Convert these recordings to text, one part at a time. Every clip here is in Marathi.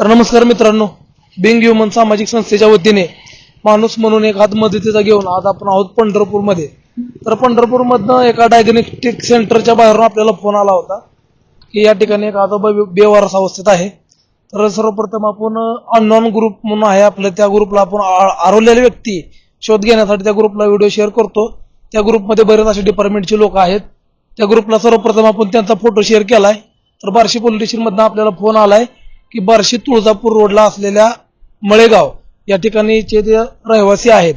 तर नमस्कार मित्रांनो बिंग ह्युमन सामाजिक संस्थेच्या वतीने माणूस म्हणून एक हात मदतीचा घेऊन आज आपण आहोत पंढरपूरमध्ये. तर पंढरपूरमधनं एका डायग्नोस्टिक सेंटरच्या बाहेरून आपल्याला फोन आला होता की या ठिकाणी एक आजोबा बेवारस अवस्थेत आहे. तर सर्वप्रथम आपण अननॉन ग्रुप म्हणून आहे आपलं त्या ग्रुपला आपण आ- व्यक्ती शोध घेण्यासाठी त्या ग्रुपला व्हिडिओ शेअर करतो. त्या ग्रुपमध्ये बरेच असे डिपार्टमेंटचे लोक आहेत. त्या ग्रुपला सर्वप्रथम आपण त्यांचा फोटो शेअर केलाय. तर बार्शी पोलीस स्टेशनमधनं आपल्याला फोन आलाय. की बार्शी तुळजापूर रोडला असलेल्या मळेगाव या ठिकाणीचे जे रहिवासी आहेत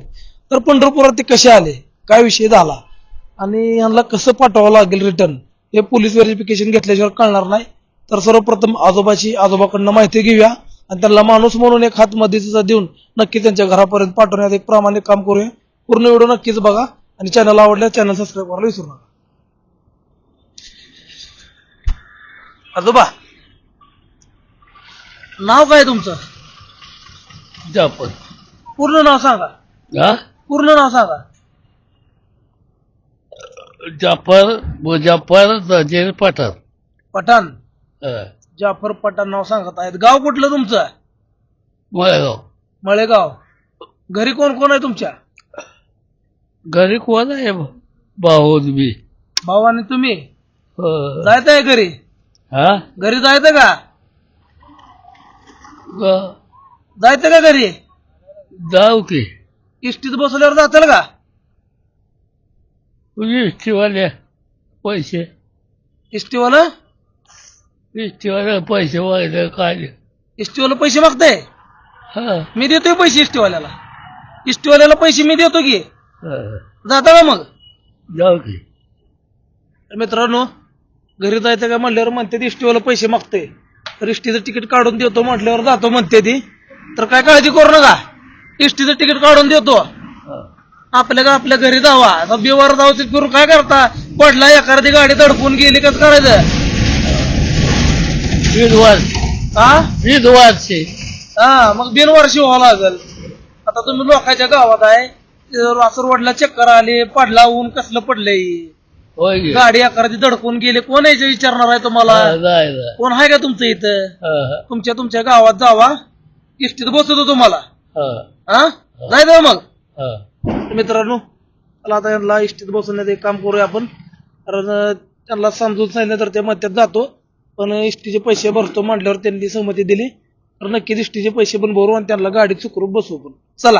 तर पंढरपुरात ते कसे आले? काय विषय झाला? आणि यांना कसं पाठवावं लागेल रिटर्न हे पोलीस व्हेरिफिकेशन घेतल्याशिवाय कळणार नाही. तर सर्वप्रथम आजोबाची आजोबाकडनं माहिती घेऊया. आणि त्यांना माणूस म्हणून एक हात मदतीचा देऊन नक्की त्यांच्या घरापर्यंत पाठवण्यात एक प्रामाणिक काम करूया. पूर्ण व्हिडिओ नक्कीच बघा. आणि चॅनल आवडल्यास चॅनल सबस्क्राईब करायला विसरू नका. आजोबा नाव काय तुमचं? जापर पूर्ण नाव सांगा. हा? पूर्ण नाव सांगा. जाफर मुजाफर नजीर पठाण. हा. जाफर पठाण नाव सांगत आहेत. गाव कुठलं तुमचं? मळेगाव. मळेगाव. घरी कोण कोण आहे तुमच्या? घरी कोण आहे? भाऊ मी. भाऊ आणि तुम्ही? हो. जायचं आहे घरी? हा? घरी जायचं का? जायचं का घरी? जाऊ की. इष्टीत बसल्यावर जातील का? तुझी इष्टीवाले पैसे. इष्टीवाला? इष्टीवाले पैसे वाहिले काय इष्टीवाला पैसे मागताय? हा. मी देतोय पैसे इष्टीवाल्याला. इष्टीवाल्याला पैसे मी देतो की. जाता का मग? जाऊ की. तर मित्रांनो घरी जायचं का म्हटल्यावर म्हणते इष्टीवाला पैसे मागते तर इष्टीचं तिकीट काढून देतो म्हटल्यावर जातो म्हणते ती. तर काय काळजी करू नका. इष्टीचं तिकीट काढून देतो. आपल्या का आपल्या घरी जावा. आता बिवार जाऊ ते करून काय करता? पडला एखादी गाडी दडपून गेली कसं करायचं? दीड वर्ष हा दीड वर्षे हा मग बिनवर्षी व्हावं लागल. आता तुम्ही लोकांच्या गावात आहे. असं रोडला चक्कर आली पडला ऊन कसलं पडलंय? होय की? गाडी एखादी दडकून गेली. कोण यायचं विचारणार आहे तुम्हाला? हा, जाय जाय. कोण आहे का तुमचं इथं? हा, हा, तुमच्या तुमच्या गावात जावा. इष्टीत बसवतो तुम्हाला. हा, हा? जायचं मग. हा. तर मित्रांनो चला आता यांना इष्टीत बसवण्यात एक काम करूया आपण. कारण अं, त्यांना समजून सांगितलं तर त्या मध्यात जातो. पण इष्टीचे पैसे भरतो म्हटल्यावर त्यांनी सहमती दिली. तर नक्कीच इष्टीचे पैसे पण भरू आणि त्यांना गाडीत सुखरूप बसवू पण चला.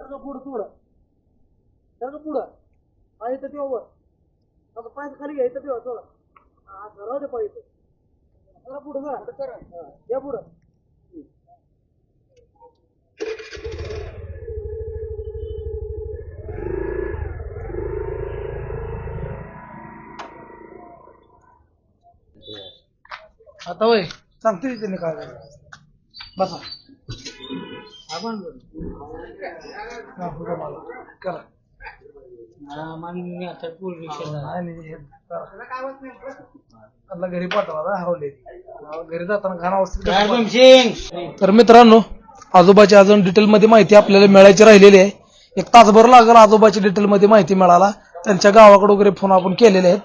जरा पुढं थोडं जरा पुढं हा इथं ठेवा वर आता पाय खाली घ्या इथं हा पाय इथं. जरा पुढं हा, या पुढं. आता वय सांगते त्यांनी काय करायचं. बसा. आपण हा, मला. करा. त्यांना घरी आता हरवले घरी जाताना घाण अवस्थेत तर मित्रांनो आजोबाची अजून डिटेल मध्ये माहिती आपल्याला मिळायची राहिलेली आहे. एक तासभर लागेल आजोबाची डिटेल मध्ये माहिती मिळाला त्यांच्या गावाकडे वगैरे फोन आपण केलेले आहेत.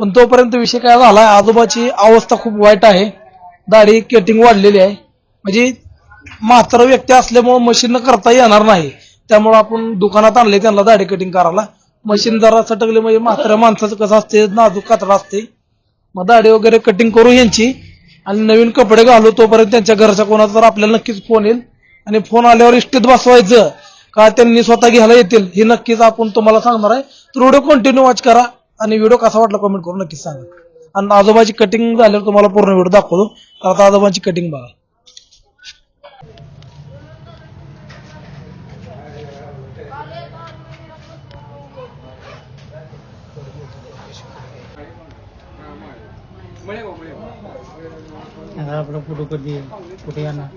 पण तोपर्यंत विषय काय झाला आजोबाची अवस्था खूप वाईट आहे. दाढी केटिंग वाढलेली आहे. म्हणजे म्हातारा व्यक्ती असल्यामुळे मशीन करता येणार नाही. त्यामुळे आपण दुकानात आणले त्यांना दाढी कटिंग करायला. मशीन जरा सटकली म्हणजे म्हाताऱ्या माणसाचं कसं असते नाजूक कातडा असते. मग दाढी वगैरे कटिंग करू यांची आणि नवीन कपडे घालू तोपर्यंत त्यांच्या घरच्या कोणाचा तर आपल्याला नक्कीच फोन येईल. आणि फोन आल्यावर इष्टीत बसवायचं. का त्यांनी स्वतः घ्यायला येतील हे नक्कीच आपण तुम्हाला सांगणार आहे. तर व्हिडिओ कंटिन्यू वॉच करा आणि व्हिडिओ कसा वाटला कमेंट करून नक्कीच सांगा. आणि आजोबाची कटिंग झाल्यावर तुम्हाला पूर्ण व्हिडिओ दाखवतो. तर आता आजोबांची कटिंग बघा. आता आपला फोटो कधी कुठे येणार?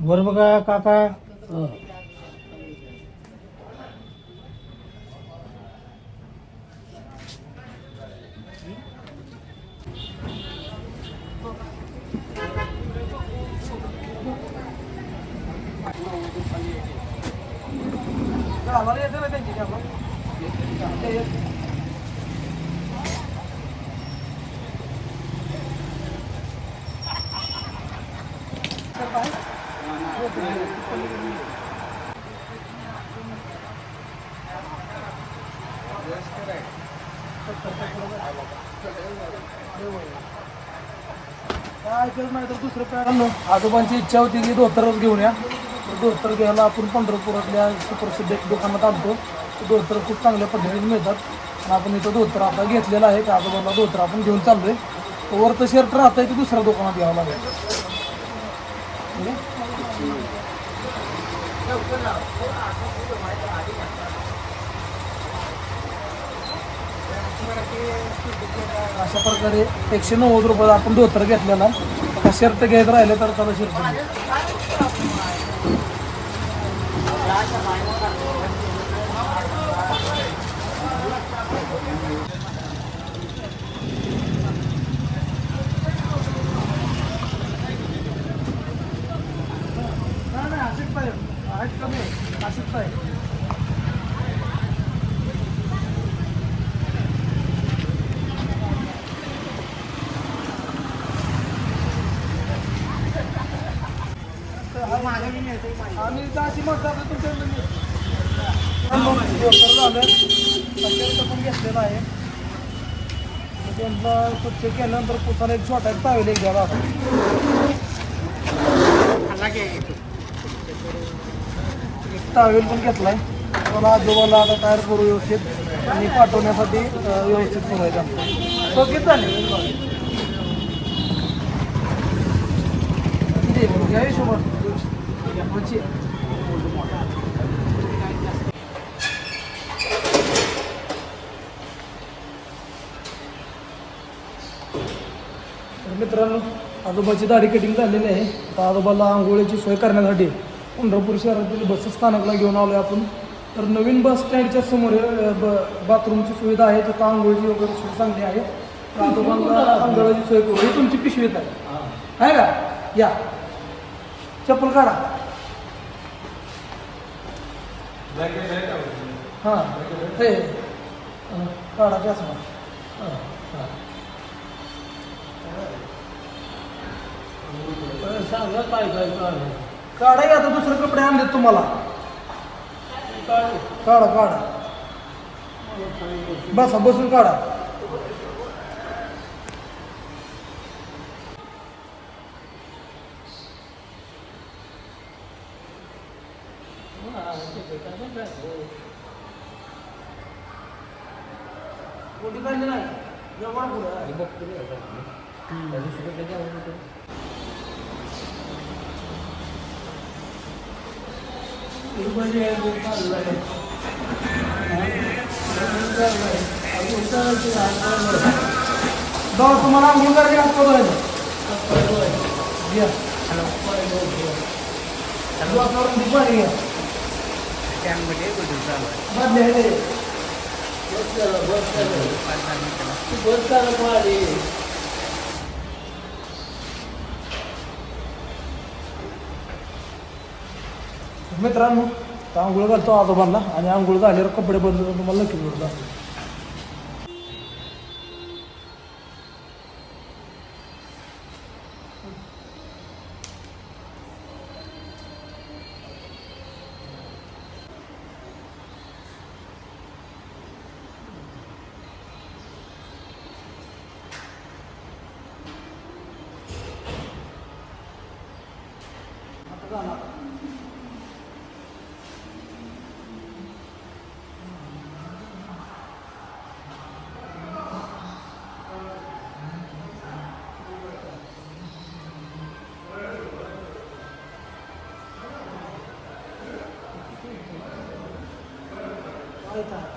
वर बघा काका. हो. काय? केलं नाही तर दुसरं काय आजोबांची इच्छा होती की धोतरच घेऊन या. तर धोतर घ्यायला आपण पंढरपुरातल्या सुप्रसिद्ध एक दुकानात आणतो. ते धोतर खूप चांगल्या पद्धतीने मिळतात. आणि आपण इथं धोतर आता घेतलेलं आहे. त्या आजोबाला धोतर आपण घेऊन चाललोय. वरचं शर्ट आहे ते दुसऱ्या दुकानात घ्यावं लागेल. अशा प्रकारे एकशे नव्वद रुपयाला आपण धोतर घेतलेला. शर्ट घ्यायचं राहिलं तर त्याला शर्ट घेऊ. नाही, नाही, अशीच पाहिजे. हाईट कमी आहे. अशीच पाहिजे. आम्ही इथं अशी म्हणतो आता तुमच्याकडे मी- डॉक्टर झालं पण घेतलेलं आहे तर त्यांना स्वच्छ केल्यानंतर पुसाला एक छोटा एक टावेल एक घ्यावा एक टावेल पण घेतलाय मला आजोबाला आता तयार करू व्यवस्थित आणि पाठवण्यासाठी व्यवस्थित करायचं तो किती झाले या हिशोबात म्हणजे तर मित्रांनो आजोबाची दाढी कटिंग झालेली आहे. आता आजोबाला आंघोळीची सोय करण्यासाठी पंढरपूर शहरातील बस स्थानकला घेऊन आलो आहे आपण. तर नवीन बस स्टँडच्या समोर ब बाथरूमची सुविधा आहे. तिथं आंघोळीची वगैरे सोय चांगली आहे. तर आजोबांना आंघोळीची सोय करू. ही तुमची पिशवीत आहे. आहे का? या. चप्पल काढा. हां. हे काढा जास्त हां हां. सांगा काय काय काय काढा की आता दुसरे कपडे आणलेत तुम्हाला. काढा. काढा बसा बसून काढा. कोटी काढली नाही? एवढा पुढे. जाऊ तुम्हाला आंघोळ करायची हात पडवायचं घ्या डोक्यावरून दुपारी घ्या बस हे दे. मित्रांनो आंघोळ घालतो आजोबांना आणि आंघोळ झाल्यावर कपडे बदल तुम्हाला लकी मिळतो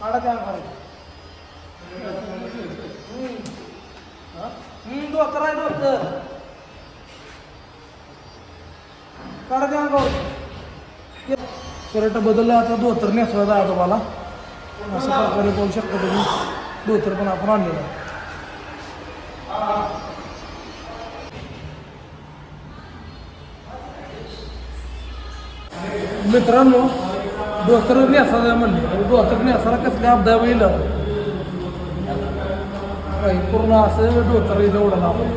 काढा त्या डॉक्टर आहे डॉक्टर काढा त्या अंगावर. शर्ट बदलला आता धोतर नेसवा जा तुम्हाला. असं प्रकारे बोलू शकतो तुम्ही. धोतर पण आपण आणलेलं आहे. मित्रांनो धोतर नेसायचं म्हणले. आणि नेसाला कसले कसल्या अपदा होईल? काही पूर्ण असं धोतर इथं उडाला आपण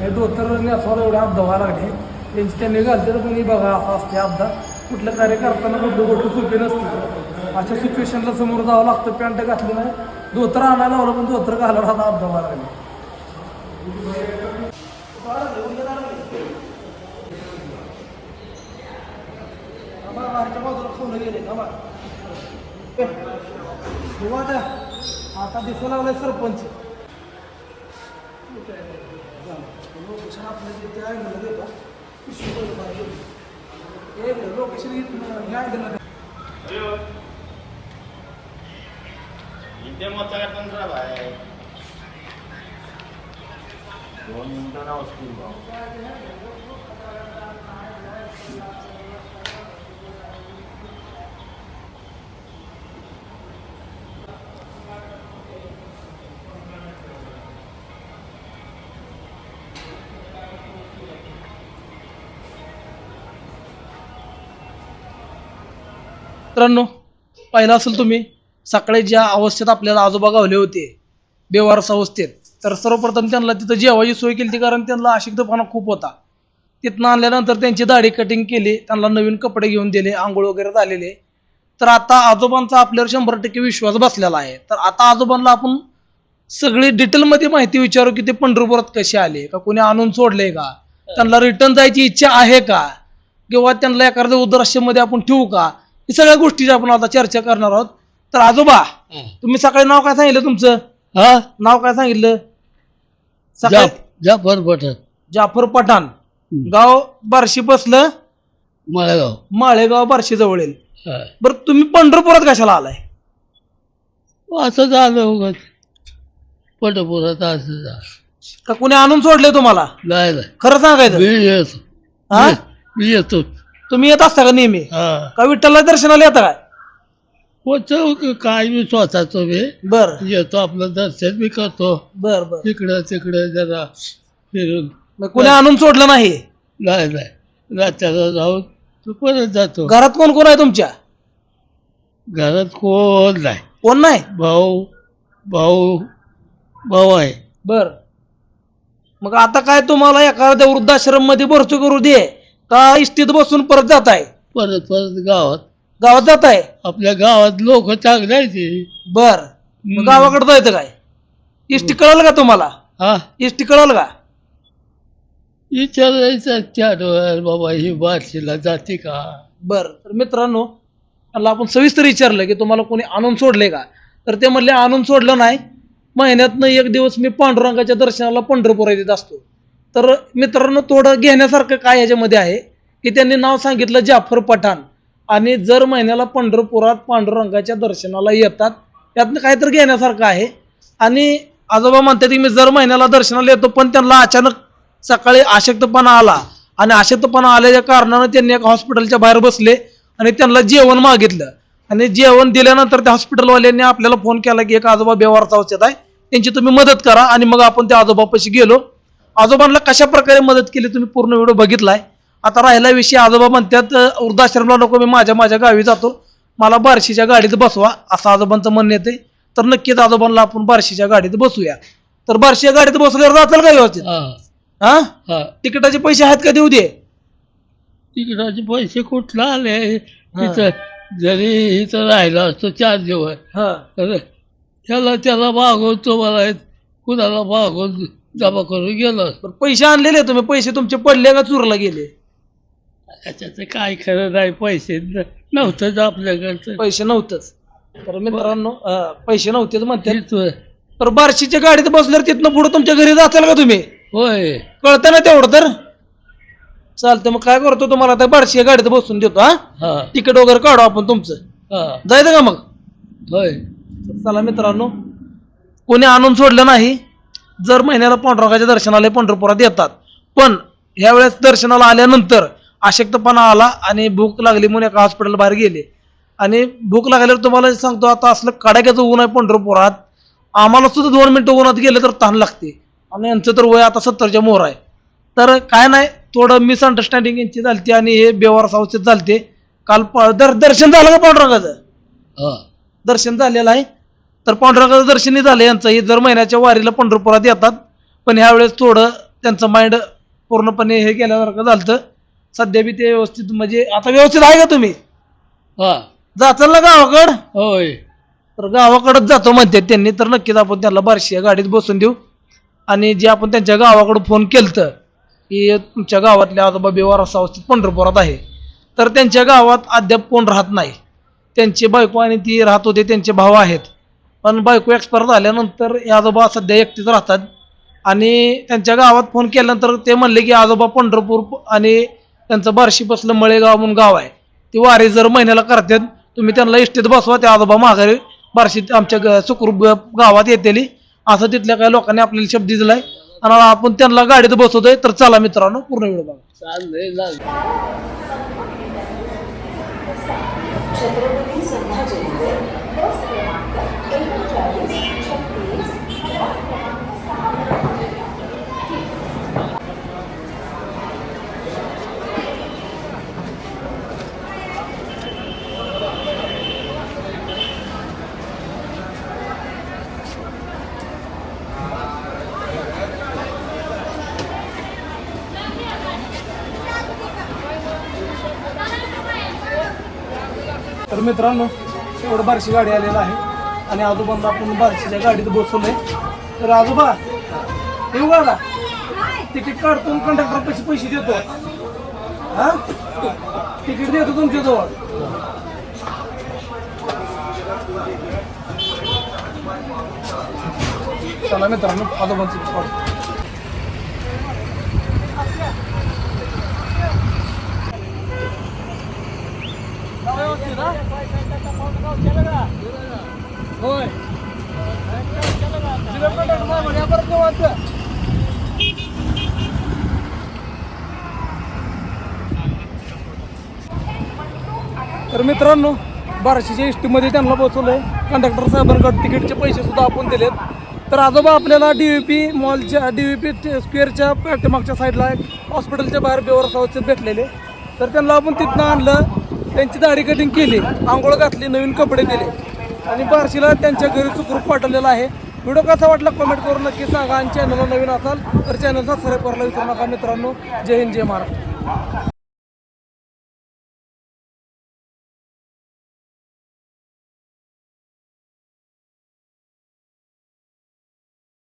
हे धोतर नेसवायला एवढे अपदा व्हायला लागले. त्यांची त्यांनी घालते तर कोणी बघा असा असते अपदा कुठलं कार्य करताना कुठलं गोष्ट सोपी नसते. अशा सिच्युएशनला समोर जावं लागतं. पॅन्ट घातली नाही. धोतर आणायला लावलं पण धोतर घालायला आता अपदा व्हायला लागले. बाहेरच्या बाजूला खोलं गेले का बा? बघू आता दिसू लागलाय सरपंच. लोकेशन आपल्या जे ते आहे देतो पिशवी बघ बाहेर. हे लोकेशन हे आहे ना इथे मग काय पंधरा बाय दोन मिनिटं नाव असतील भाऊ. मित्रांनो पाहिलं असेल तुम्ही सकाळी ज्या अवस्थेत आपल्याला आजोबा गावले होते बेवारस अवस्थेत तर सर्वप्रथम त्यांना तिथं जेवायची सोय केली होती कारण त्यांना अशिक्तपणा खूप होता. तिथनं आणल्यानंतर त्यांची दाढी कटिंग केली त्यांना नवीन कपडे घेऊन दिले आंघोळ वगैरे झालेले. तर आता आजोबांचा आपल्यावर शंभर टक्के विश्वास बसलेला आहे. तर आता आजोबांना आपण सगळी डिटेलमध्ये माहिती विचारू की ते पंढरपुरात कसे आले का कोणी आणून सोडले का? त्यांना रिटर्न जायची इच्छा आहे का? किंवा त्यांना एखाद्या उद्राश्यमध्ये आपण ठेवू का? ही सगळ्या गोष्टीची आपण आता चर्चा करणार आहोत. तर आजोबा तुम्ही सकाळी नाव काय सांगितलं तुमचं? हा? नाव काय सांगितलं? सकाळी जाफर पठाण. जाफर पठाण. गाव बार्शी बसलं माळेगाव. माळेगाव बार्शी जवळ येईल हा. बरं तुम्ही पंढरपुरात कशाला आलाय? असं झालं उगाच. पंढरपुरात असं झालं. का कोणी आणून सोडले तुम्हाला? नाही नाही. खरं सांगायचं. मी येतो. हा? मी येतो. तुम्ही येत असता का नेहमी? हा. का विठ्ठलला दर्शनाला येता काय? होतं काय मी स्वतःच मी बर. येतो आपलं दर्शन मी करतो. बर बर. इकडं तिकडं जरा फिरून. मग कोणी आणून सोडलं नाही? नाही नाही. रात्याला जाऊन तू परत जातो. घरात कोण कोण आहे तुमच्या? घरात कोण नाही. कोण नाही? भाऊ भाऊ भाऊ आहे. बर. मग आता काय तुम्हाला एखाद्या वृद्धाश्रममध्ये भरती करू दे. का इष्टीत बसून परत जात आहे परत परत गावात. गावात जात आहे आपल्या गावात लोक चांगले आहेत ते. बर. मग हम्म. गावाकडे जायचं काय? इष्टी कळलं का तुम्हाला? हा. इष्टी कळलं का? विचारायचं चार बाबा ही बारशीला जाते का? बर. तर मित्रांनो त्यांना आपण सविस्तर विचारलं की तुम्हाला कोणी आणून सोडले का? तर ते म्हणले आणून सोडलं नाही. महिन्यातनं एक दिवस मी पांडुरंगाच्या दर्शनाला पंढरपुरात येत असतो. तर मित्रांनो थोडं घेण्यासारखं काय याच्यामध्ये आहे? की त्यांनी नाव सांगितलं जाफर पठाण. आणि जर महिन्याला पंढरपुरात पांडुरंगाच्या दर्शनाला येतात यातनं काहीतरी घेण्यासारखं आहे. आणि आजोबा म्हणतात की मी जर महिन्याला दर्शनाला येतो पण त्यांना अचानक सकाळी अशक्तपणा आला. आणि अशक्तपणा आल्याच्या कारणानं त्यांनी एका हॉस्पिटलच्या बाहेर बसले आणि त्यांना जेवण मागितलं. आणि जेवण दिल्यानंतर त्या हॉस्पिटलवाल्यांनी आपल्याला फोन केला की एक आजोबा बेवारचा औषध आहे. त्यांची तुम्ही मदत करा आणि मग आपण त्या आजोबापाशी गेलो. आजोबांना कशा प्रकारे मदत केली तुम्ही पूर्ण व्हिडिओ बघितलाय? आता राहिला विषय आजोबा म्हणतात "अं, वृद्धाश्रमला नको मी माझ्या माझ्या गावी जातो. मला बार्शीच्या गाडीत बसवा असं आजोबांचं म्हणणं येते तर नक्कीच आजोबांना आपण बार्शीच्या गाडीत बसूया. तर बार्शीच्या गाडीत बसल्यावर जाताल का व्यवस्थित? हा. हा? हा. तिकिटाचे पैसे आहेत का देऊ दे? तिकिटाचे पैसे कुठला आले? इथं जरी इथं राहिला असतो चार दिवस. हा. त्याला त्याला मागवतो मला कुणाला मागवून जमा करून गेलो. बरं, पैसे आणलेले तुम्ही? पैसे तुमचे पडले का चुरला गेले? त्याच्याचं काय खरं नाही पैसे न- नव्हतंच आपल्याकडचं. पैसे नव्हतंच. तर मित्रांनो अं, पैसे नव्हतेच म्हणते. तर बार्शीच्या गाडीत बसल्यावर तिथनं पुढे तुमच्या घरी जाचाल का तुम्ही? होय. कळतं ना तेवढं तर? चालतं मग काय करतो तुम्हाला? आता बार्शी गाडीत बसून देतो हा? हा. तिकीट वगैरे काढू आपण तुमचं. हा. जायचं का मग? होय. तर चला मित्रांनो कोणी आणून सोडलं नाही. जर महिन्याला पांडुरंगाच्या दर्शनाला पंढरपुरात येतात. पण ह्यावेळेस दर्शनाला आल्यानंतर अशक्तपणा आला आणि भूक लागली म्हणून एका हॉस्पिटल बाहेर गेले. आणि भूक लागल्यावर तुम्हाला सांगतो आता असलं कडाक्याचं ऊन आहे पंढरपुरात. आम्हाला सुद्धा दोन मिनिटं उन्हात गेले तर ताण लागते. आणि यांचं तर वय आता सत्तरच्या मोर आहे. तर काय नाही थोडं मिसअंडरस्टँडिंग यांची झालती आणि हे बेवार सावचेत झालते. काल दर दर्शन झालं का पांडुरंगाचं? दर्शन झालेलं आहे. तर पांडुरंगाचं दर्शनही झालं यांचं. हे दर महिन्याच्या वारीला पंढरपुरात येतात. पण ह्यावेळेस थोडं त्यांचं माइंड पूर्णपणे हे केल्यासारखं झालं सध्या बी ते व्यवस्थित म्हणजे आता व्यवस्थित आहे का तुम्ही? हा. जाचाल ना गावाकड? होय. तर गावाकडंच जातो म्हणतात त्यांनी. तर नक्कीच आपण त्यांना बारशी गाडीत बसून देऊ. आणि जे आपण त्यांच्या गावाकडं फोन केलतं की तुमच्या गावातल्या आजोबा बेवार असा अवस्थेत पंढरपुरात आहे. तर त्यांच्या गावात अद्याप कोण राहत नाही. त्यांची बायको आणि ती राहत होते त्यांचे भाव आहेत. पण बायको एक्सपायर झाल्यानंतर हे आजोबा सध्या एकटीच राहतात. आणि त्यांच्या गावात फोन केल्यानंतर ते म्हणले की आजोबा पंढरपूर आणि त्यांचं बार्शी बसलं मळेगाव म्हणून गाव आहे. ती वारी जर महिन्याला करतात तुम्ही त्यांना इष्टीत बसवा त्या आजोबा माघारी बार्शीत आमच्या ग- सुखरूप गावात येतेली. असं तिथल्या काही लोकांनी आपल्याला शब्द दिलाय आणि आपण त्यांना गाडीत बसवतोय तर चला मित्रांनो पूर्ण वेळ बघा. छत्रपती तर मित्रांनो एवढं बारशी गाडी आलेला आहे. आणि आजोबांना आपण बारशीच्या गाडीत बसवलंय. तर आजोबा येऊ गाडा? तिकीट काढतो कंडक्टर पैसे पैसे देतो. हा? तिकीट देतो तुमच्या जवळ चला मित्रांनो आजोबांचं होय तर मित्रांनो बाराशेच्या एसटीमध्ये त्यांना बसवलंय कंडक्टर साहेबांकडे तिकीटचे पैसे सुद्धा आपण दिलेत. तर आजोबा आपल्याला डी व्ही पी मॉलच्या डी व्ही पी स्क्वेअरच्या पाठीमागच्या साईडला एक हॉस्पिटलच्या बाहेर बेवर सावचे भेटलेले. तर त्यांना आपण तिथनं आणलं. त्यांची दाढी कटिंग केली आंघोळ घातली नवीन कपडे दिले आणि बारशीला त्यांच्या घरी सुखरूप पाठवलेलं आहे. व्हिडिओ कसा वाटला कमेंट करून नक्की सांगा आणि चॅनलला नवीन असाल तर चॅनलचा सबस्क्राईब करायला विसरू नका मित्रांनो. जय हिंद जय महाराष्ट्र.